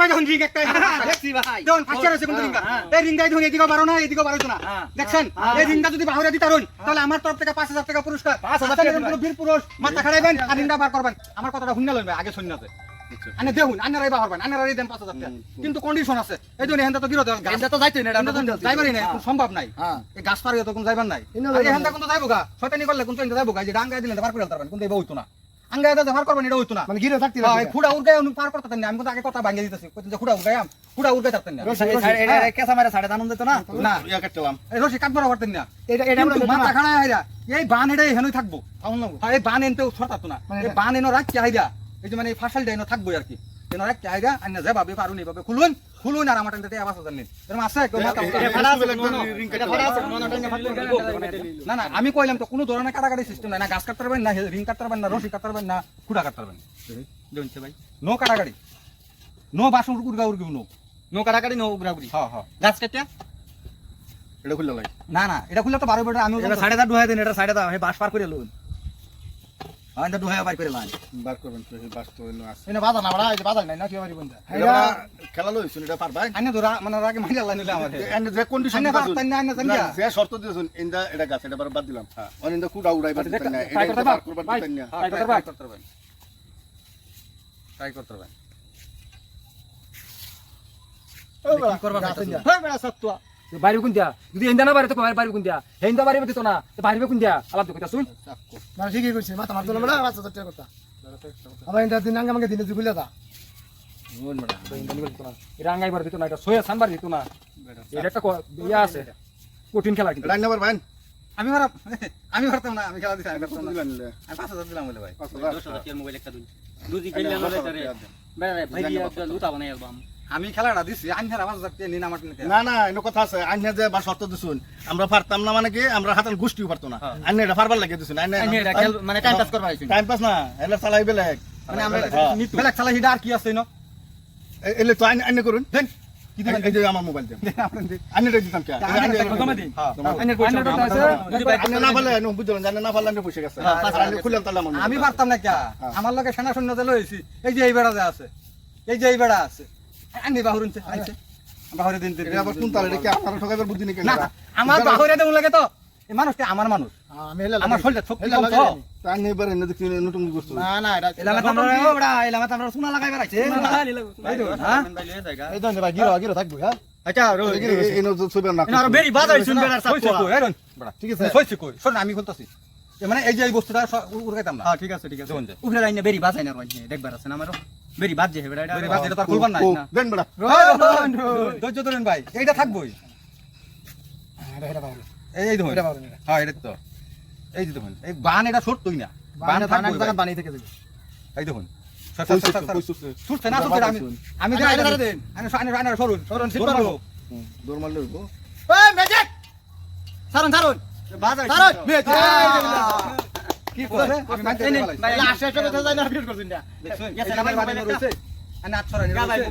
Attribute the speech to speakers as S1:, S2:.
S1: ভাই দেখুন রিং একটা
S2: দেখছি ভাই।
S1: দেখুন ফাঁসিয়ে রয়েছে কিন্তু রিঙ্গা
S2: হ্যাঁ।
S1: এই রিঙ্গাই দেখুন এদিকেও বারো না এদিকেও বারো না।
S2: হ্যাঁ।
S1: দেখছেন?
S2: হ্যাঁ।
S1: এই রিঙ্গা যদি বাহুরে দিতে পারুন তাহলে আমার তরফ থেকে পাঁচ হাজার টাকা পুরস্কার।
S2: 5,000
S1: আচ্ছা,
S2: টাকা
S1: কোনো বীর পুরুষ মাথা খাড়াইবেন আর রিঙ্গা বার করবেন। আমার কথাটা শুনে লইবে আগে শুননাতে আনে দেখুন করবেন আন্নারাই দেন পাঁচ হাজার টাকা। কিন্তু কন্ডিশন আছে। এই জন্য এখানটা তো
S2: এটা তো যাইতে না
S1: যাইবারই
S2: হ্যাঁ।
S1: সম্ভব নাই।
S2: হ্যাঁ।
S1: এই গাছ পার তো কোন যাইবার নাই। আর কোন যাইবো গা? শয়তানি করলে কোন যাইবো গা? যে ডাঙ্গায় দিলে বার করে পারবেন কোন দেব হইতো না। আঙ্গায় দাদা বার করবেন এটা হইতো না।
S3: মানে ঘিরে থাকতে
S1: হ্যাঁ, এই খুঁড়া উড়গাই আমি পার করতে না। আমি কিন্তু আগে কথা ভাঙিয়ে দিতেছি। কইতেন যে খুঁড়া উড়গাই আম খুঁড়া উড়গাই থাকতেন না।
S2: এটা- এটা কেঁচা মারে সাড়ে দান দিত না?
S1: না।
S4: ইয়া কাটলাম
S1: এই রশি কাটবো পারতেন না।
S3: এটা এটা আমরা
S1: মাথা হাইরা এই বান এটা এখানেই থাকব। হ্যাঁ, এই বান এনতেও সরতাতো না।
S3: মানে
S1: এই
S3: এটা-
S1: বান এনো রাখতে হাইরা এই যে মানে এই ফাঁসালটা এনো থাকব আর কি। এনো রাখতে হাইরা আইন না যাবা বেপারুন এইভাবে খুলুন। খুলুন আর আমার টাইমটাতে আবাস জানেন এরকম আছে কেউ মাথা না না আমি কইলাম তো কোনো ধরনের কাটাকাটি সিস্টেম নাই। না গাছ কাটতে পারবেন না রিং কাটতে পারবেন না রশি কাটতে পারবেন না কুড়া কাটতে পারবেন। ভাই। নো কাটাকাটি। নো বাসন উড়গা উড়গি নো
S2: নো কাটাকাটি নো উগরাগুড়ি
S1: হ্যাঁ হ্যাঁ।
S2: গাছ কেটে?
S4: এটা খুললা
S1: না না এটা খুললে তো বারো বেটা আমিও
S2: এটা
S1: জানতাম।
S2: সাড়ে দাঁত ডুহাই দেন এটা সাড়ে হে বাস পার করে লুন হ্যাঁ এটা ডুহাই করে লাইন
S4: বার করবেন তো বাস তো এনে আছে।
S1: এনে বাধা না বাড়া এই বাধা নাই না কি আমার বন্ধু?
S4: এটা খেলা লইছুন এটা পারবাই
S1: আনে ধরা মানে রাগে মাইলা লাইন নিলে আমার
S4: এন্ড যে কন্ডিশন
S1: আনে পারতেন না আনে জানি
S4: যে শর্ত দিয়েছুন ইন্দা এটা গাছ এটা বার বাদ দিলাম। অনিন্দা কুড়া উড়াই বাদ দিতেন না এটা
S1: করতে
S4: বার
S1: পার
S4: করবার
S1: ভাই
S4: দিতেন না।
S1: ট্রাই করতে পার করতে পারবেন ট্রাই করতে পারবেন। কি করবা ভাই
S2: হই বেড়া সত্তুয়া বাইরে কোন দিয়া? যদি এন্দা না বাইরে তো বাইরে বাইরে কোন দিয়া? হেন্দা বাইরে দিত না। তো বাইরে কোন দিয়া? আলাপ তো কথা শুন
S3: মানে ঠিকই করছে মাথা মারতো না পাঁচ হাজার টাকা কথা। আবার এটা দিন আগে আমাকে দিনে জুগুলে দা।
S2: রাঙ্গাই বার দিত না এটা সোয়া সানবার দিত না। এটা একটা ইয়া আছে কঠিন খেলা কিন্তু।
S4: নাম্বার ভাই
S1: আমি মারা আমি পারতাম না আমি খেলা দিছি আমি পারতাম না
S4: দিলাম নিলে
S1: আমি পাঁচ হাজার দিলাম বলে ভাই।
S4: পাঁচ হাজার।
S1: আমি খেলাটা দিছি নিন আমার
S4: না না এনে কথা আছে আইনে যে বা শর্ত দিছুন আমরা পারতাম না মানে কি আমরা হাতাল গোষ্ঠীও পারতো না আইনে এটা পারবার লাগে দিছুন আইনে
S2: মানে টাইম পাস করবা
S4: টাইম পাস না এলে চালাই বেলেগ
S1: মানে আমরা
S4: হ্যাঁ।
S1: বেলেগ খেলা হিডা আর কি আছে ন
S4: এলে তো আইনে আইনে করুন
S1: দেন কি দিবেন
S4: এই যে আমার মোবাইল দেন দিতাম কে হ্যাঁ
S1: আমি পারতাম না কে লগে সেনা শূন্যতে লইছি এই যে এই বেড়া যে আছে এই যে এই বেড়া আছে আনি বাহুরুন আইছে। বাহুরে দিন দিন
S4: আবার কোন তালে কি আপনারা ঠকাইবার বুদ্ধি নেই
S1: না আমার বাহুরে দেন লাগে তো। এই মানুষটা আমার মানুষ।
S3: আমি হেলে
S1: আমার শরীরে শক্তি কম তো।
S4: তাই নেই বারে এনে দেখি নতুন বস্তু।
S3: না না এটা
S2: এলাকা আমরা ওড়া এলাকা আমরা সোনা লাগাই বেড়াইছে। হ্যাঁ?
S3: এই ধরনের ভাই গিরো গিরো থাকব হ্যাঁ?
S2: আচ্ছা
S4: এনে তো ছবি না
S2: আরও বেরি বাজাই শুন বেড়ার সাথে
S1: কই এরন বড়া
S3: ঠিক আছে।
S1: সইছে কই? শোন আমি বলতাছি মানে এই যে এই বস্তুটা উড়াইতাম না।
S2: হ্যাঁ ঠিক আছে ঠিক আছে। উপরে লাইনে বেরি বাজাই না দেখবার আছে না আমারও? বেরি বাদ বাজছে হেবেড়া এটা
S1: বেরি বাদ দিলে তো আর খুলবার নাই। না।
S4: দেন বেড়া
S1: ধৈর্য ধরেন ভাই এইটা থাকবই।
S3: ভাই
S1: এই এই
S3: এটা
S1: হ্যাঁ এটা তো। এই যে দেখুন এই বান এটা সরতই না। বান
S3: বানা বানা থেকে দেবে।
S1: এই দেখুন আমি সরুন
S3: সরুন, সিট।
S4: হুম, দৌড় মারলে
S3: ম্যাজিক সারুন সারুন।
S1: বাজার
S3: সারুন
S1: কি করে আমি মানতে
S2: এই নে,
S1: পারলাম
S2: ভাই,
S3: লাস্ট একটা কথা যায় না আপডেট করছেন না
S1: দেখছেন এই আমার বাড়ি রয়েছে আট ছড়ানি রয়েছে।